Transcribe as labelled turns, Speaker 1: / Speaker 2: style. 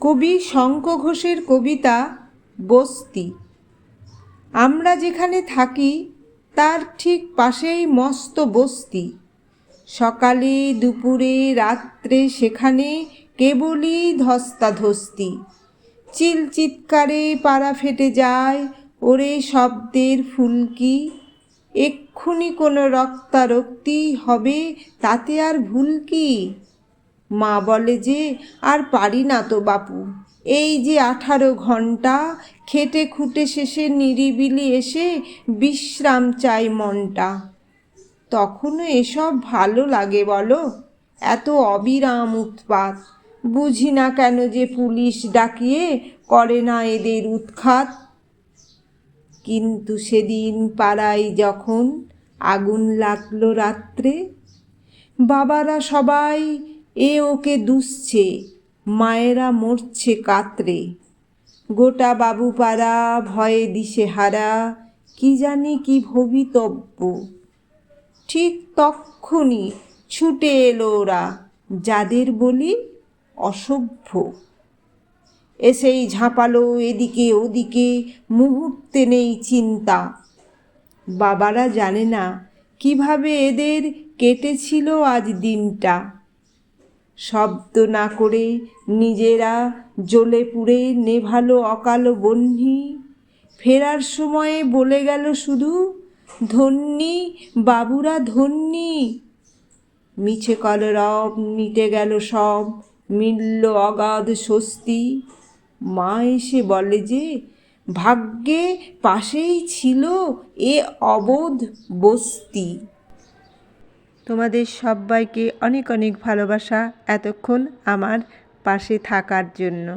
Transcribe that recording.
Speaker 1: কবি শঙ্খ ঘোষের কবিতা বস্তি। আমরা যেখানে থাকি, তার ঠিক পাশেই মস্ত বস্তি। সকালে, দুপুরে, রাত্রে সেখানে কেবলই ধস্তাধস্তি। চিল চিৎকারে পাড়া ফেটে যায়, ওরে শব্দের ফুলকি। এক্ষুনি কোনো রক্তারক্তি হবে, তাতে আর ভুল কি? মা বলে যে, আর পারি না তো বাপু। এই যে আঠারো ঘণ্টা খেটে খুঁটে শেষে নিরিবিলি এসে বিশ্রাম চাই মনটা। তখনও এসব ভালো লাগে বলো? এত অবিরাম উৎপাত। বুঝি না কেন যে পুলিশ ডাকিয়ে করে না এদের উৎখাত। কিন্তু সেদিন পাড়ায় যখন আগুন লাগল রাত্রে, বাবারা সবাই এ ওকে দুষছে, মায়েরা মরছে কাতরে। গোটা বাবুপাড়া ভয়ে দিশেহারা, কি জানি কি ভবিতব্য। ঠিক তক্ষুনি ছুটে এলো ওরা, যাদের বলি অসভ্য। এসেই ঝাঁপালো এদিকে ওদিকে, মুহূর্তে নেই চিন্তা। বাবারা জানে না কীভাবে এদের কেটেছিল আজ দিনটা। শব্দ না করে নিজেরা জ্বলে পুড়ে নেভালো অকাল বহ্নি ফেরার সময়ে বলে গেল শুধু, ধন্যি, বাবুরা ধন্যি। মিছে কলরব মিটে গেল সব, মিলল অগাধ স্বস্তি। মা এসে বলে যে, ভাগ্যে পাশেই ছিল এ অবোধ বস্তি। তোমাদের সব্বাইকে অনেক অনেক ভালোবাসা এতক্ষণ আমার পাশে থাকার জন্য।